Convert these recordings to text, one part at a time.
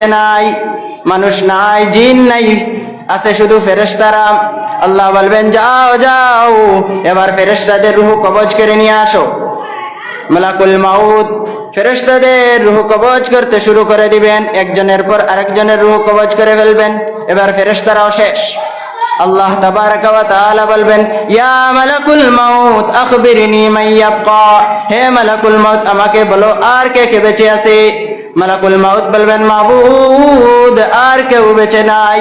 নাই, মানুষ নাই, জিন নাই, আছে শুধু ফেরেশতারা। আল্লাহ বলবেন, যাও যাও, এবার ফেরেশতাদের রুহ কবজ করে নিয়ে আসো। মালাকুল মাউত, ফেরেশতাদের রুহ কবজ করতে শুরু করে দিবেন। একজনের পর আরেকজনের রুহ কবজ করে ফেলবেন। এবার ফেরেশতারাও শেষ। আল্লাহ তাবারাকা ওয়া তাআলা বলবেন, ইয়া মালাকুল মাউত, আখবিরনি মান ইয়াবকা। হে মালাকুল মাউত, আমাকে বলো, আর কে কে বেঁচে আছে? মালাকুল মাউত বলবেন, মাবুদ, আর কেউ বেঁচে নাই,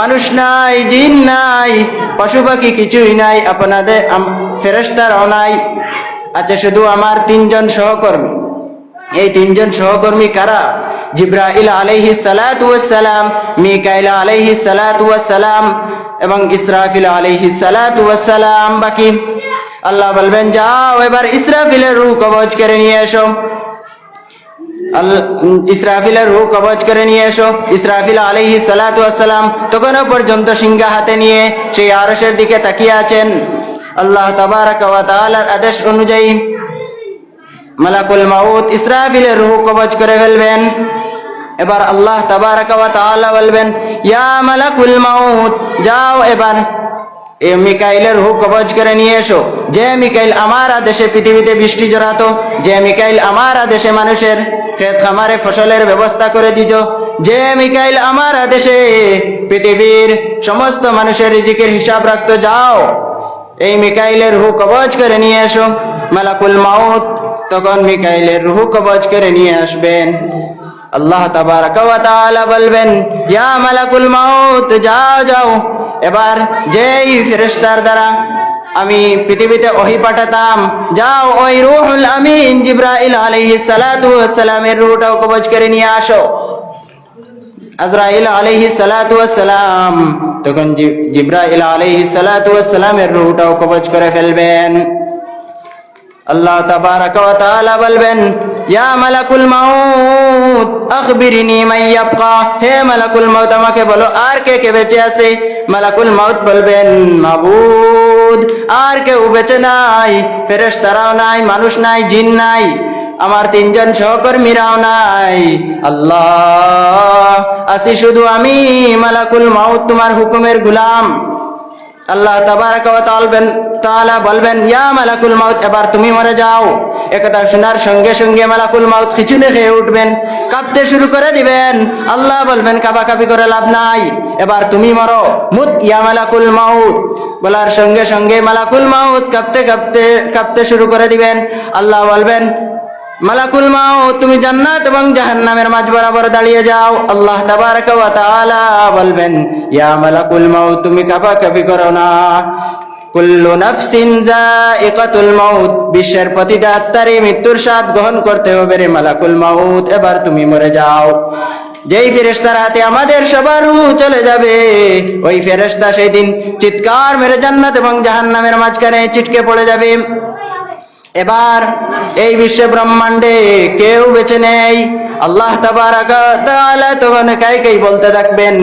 মানুষ নাই, জিন নাই, পশু পাখি কিছুই নাই, আপনাদের ফেরেশতারাও নাই আচ্ছা শুধু আমার তিনজন সহকর্মী। এই তিনজন সহকর্মী কারা? জিব্রাইল আলাইহি সালাতু ওয়াসসালাম, মিকাইল সালাতু ওয়াসসালাম এবং ইসরাফিল সালাতু ওয়াসসালাম। বাকি আল্লাহ বলবেন, যাও, এবার ইসরাফিলের রূহ কবজ করে নিয়ে এসো। ইসরাফিলের রূহ কবজ করে নিয়ে এসো। ইসরাফিল আলাইহি সালাতু ওয়াসসালাম তখনও পর্যন্ত সিংহা হাতে নিয়ে সেই আরশের দিকে তাকিয়ে আছেন। আল্লাহ তাবারাকা ওয়া তাআলার আদেশ অনুযায়ী মালাকুল মাউত ইসরাফিলের রুহ কবজ করে ফেলবেন। এবার আল্লাহ তাবারাকা তাআলা বলবেন, ইয়া মালাকুল মাউত, যাও এবার এ মিকাইলের রুহ কবজ করে নিয়ে এসো। যে মিকাইল আমার আদেশে পৃথিবীতে বৃষ্টি জড়াতো, যে মিকাইল আমার আদেশে মানুষের ক্ষেত খামারে ফসলের ব্যবস্থা করে দিত? যে মিকাইল আমার আদেশে পৃথিবীর সমস্ত মানুষের রিজিকের হিসাব রাখতো, যাও। এই মিকাইলের রুহ কবজ করে নিয়ে এসো। মালাকুল মাউত, তখন মিকাইলের রুহ কবজ করে নিয়ে আসবেন। আল্লাহ তাবারাকা ওয়া তাআলা বলবেন, ইয়া মালাকুল মাউত, যাও যাও। এবার যেই ফেরেশতার দ্বারা আমি পৃথিবীতে ওহি পাঠাতাম। যাও ওই রুহুল আমিন জিব্রাইল সালাতু সালামের রুহটাও কবজ করে নিয়ে আসো। আজরাইল আলাইহি সালাতু সালাম তখন জিব্রাইল আলাইহি সালাতু সালামের রূহটাও কবজ করে ফেলবেন। আল্লাহ তাবারাকা ওয়া তাআলা বলবেন, ইয়া মালাকুল মাউত, আখবিরনি মান ইয়াবকা। হে মালাকুল মাউত, আমাকে বলো, আর কে কে বেঁচে আছে? মালাকুল মাউত বলবেন, মাবুদ, আর কেউ বেঁচে নাই, ফেরেশতারাও নাই, মানুষ নাই, জিন নাই, আমার তিনজন সহকর্মীরাও নাই। আল্লাহ, আসি শুধু আমি, মালাকুল মাউত তোমার হুকুমের গুলাম। আল্লাহ তাবারাকা ওয়া তাআলবেন তাআলা বলবেন, ইয়া মালাকুল মাউত, এবার তুমি মরে যাও। একথা শোনার সঙ্গে সঙ্গে মালাকুল মাউত খিচুনে খেয়ে উঠবেন, কাঁপতে শুরু করে দিবেন। আল্লাহ বলবেন কাবা কাপি করে লাভ নাই। এবার তুমি মরো। মুত ইয়া মালাকুল মাউত। বলার সঙ্গে সঙ্গে মালাকুল মাউত কাঁপতে কাঁপতে কাঁপতে শুরু করে দিবেন। আল্লাহ বলবেন, মালাকুল মাও তুমি জান্নাত এবং জাহান্নামের মাঝ বরাবর দাঁড়িয়ে যাও। আল্লাহ ওয়া তাআলা বলবেন, ইয়া মালাকুল মাও তুমি কাবা কাবি করো না। কুল্লু নাফসিন যায়িকাতুল মাউত, বিশ্বের প্রতিটা আত্মারই মৃত্যুর স্বাদ গ্রহণ করতে হবে রে মালাকুল মাউত। এবার তুমি মরে যাও। যেই ফেরেস্তার হাতে আমাদের সবার রু চলে যাবে, ওই ফেরেস্তা সেই দিন চিৎকার মেরে জান্নাত এবং জাহান্নামের মাঝখানে চিটকে পড়ে যাবে। এবার এই বিশ্ব ব্রহ্মাণ্ডে কেউ বেছে নেই। আল্লাহ তখন কাই কাই বলতে থাকবেন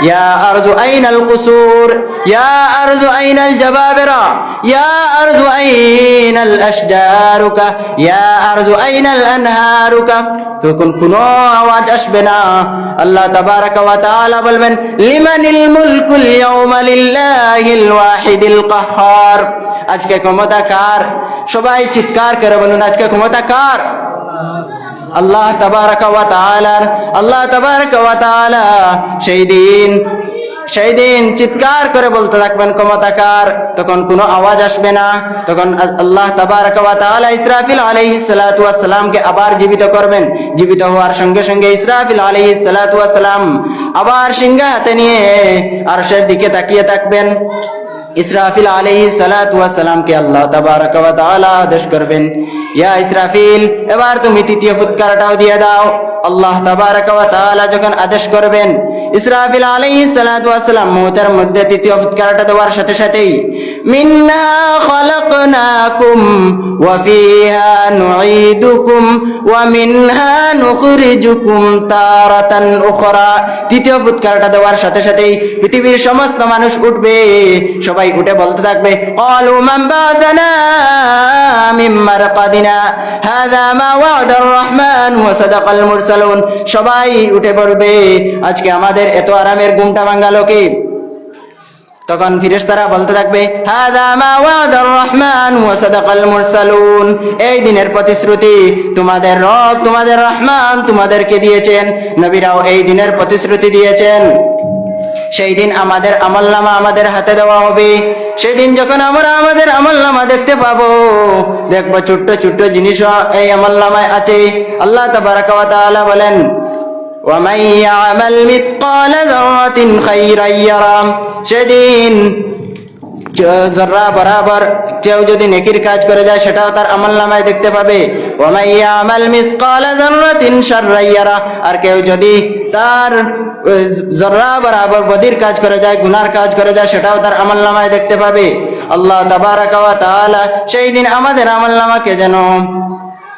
ইয়া আরজু আইনাল কুসুর ইয়া আরজু আইনাল জাবাবিরা ইয়া আরজু আইনাল আশজারুকা ইয়া আরজু আইনাল আনহারুকা তখন কোনো আওয়াজ আসবে না আল্লাহ তাবারাকা ওয়া তাআলা বলবেন লিমানিল মুলকুল ইয়াউমা লিল্লাহিল ওয়াহিদিল কাহ্হার আজকে ক্ষমতা কার সবাই চিৎকার করে বলুন আজকে ক্ষমতা কার আল্লাহ তাবারাকা ওয়া তাআলার, আল্লাহ তাবারাকা ওয়া তাআলা সেই দিন সেই দিন চিৎকার করে বলতে থাকবেন ক্ষমতাকার তখন কোনো আওয়াজ আসবে না। তখন আল্লাহ তাবারাকা ওয়া তাআলা ইসরাফিল আলাইহিস সালাতু ওয়াস সালামকে আবার জীবিত করবেন। জীবিত হওয়ার সঙ্গে সঙ্গে ইসরাফিল আলাইহিস সালাতু ওয়াস সালাম আবার সিংহা হাতে নিয়ে আরশের দিকে তাকিয়ে থাকবেন। ইসরাফিল আলহি সালাতামকে আল্লাহ আদেশ করবেন, ইয়া ইসরাফিল, এবার তুমি তৃতীয় ফুৎকারটাও দিয়ে দাও। আল্লাহ তাবারকালা যখন আদেশ করবেন, ইসরাফিল আলহি সালাতাম মুহূর্তের মধ্যে তৃতীয় ফুৎকারটা দেওয়ার সাথে সাথেই منها خلقناكم وفيها نعيدكم ومنها نخرجكم تارة أخرى তৃতীয় ফুৎকারটা দেওয়ার সাথে সাথেই পৃথিবীর সমস্ত মানুষ উঠবে সবাই উঠে বলতে থাকবে قالوا من بعثنا من مرقدنا هذا ما وعد الرحمن وصدق المرسلون সবাই উঠে বলবে আজকে আমাদের এত আরামের ঘুমটা ভাঙালো কে তখন ফিরেশতারা বলতে থাকবে এই দিনের প্রতিশ্রুতি, তোমাদের রব, তোমাদের রহমান তোমাদেরকে দিয়েছেন। নবীরাও এই দিনের প্রতিশ্রুতি দিয়েছেন। সেই দিন আমাদের আমলনামা আমাদের হাতে দেওয়া হবে। সেই দিন যখন আমরা আমাদের আমলনামা দেখতে পাবো, দেখব ছোট্ট ছোট্ট জিনিসও এই আমলনামায় আছে। আল্লাহ তাবারাকা ওয়া তাআলা বলেন ومن يعمل مثقال ذرة خيرا يرى সেদিন জর্রা বরাবর কেউ যদি নেকির কাজ করে যায় সেটাও তার আমল নামায় দেখতে পাবে ওমাই ইয়ামাল মিসকাল যাররাতিন শাররান ইয়ারা আর কেউ যদি তার জর্রা বরাবর বদির কাজ করে যায় গুনার কাজ করে যায় সেটাও তার আমল নামায় দেখতে পাবে আল্লাহ তাবারাকা ওয়া তাআলা সেই দিন আমাদের আমল নামাকে যেন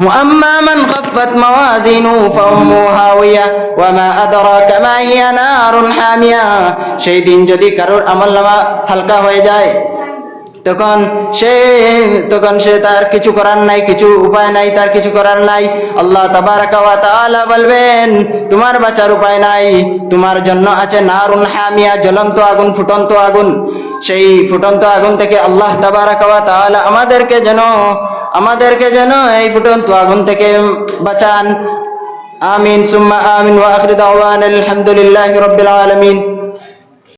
وأما من خفت موازينه فأمه هاوية وما أدراك ما هي نار حامية সেই দিন যদি কারোর আমল নামা হালকা হয়ে যায় তখন সে তখন সে তার কিছু করার নাই কিছু উপায় নাই তার কিছু করার নাই আল্লাহ তাবারাকা ওয়া তাআলা বলবেন তোমার বাঁচার উপায় নাই তোমার জন্য আছে নারুন হামিয়া জ্বলন্ত আগুন ফুটন্ত আগুন সেই ফুটন্ত আগুন থেকে আল্লাহ তাবারাকা ওয়া তাআলা আমাদেরকে যেন আমাদেরকে যেন এই ফুটন্ত আগুন থেকে বাঁচান। আমিন, সুম্মা আমিন, ওয়া আখির দাওয়ান আলহামদুলিল্লাহি রাব্বিল আলামিন।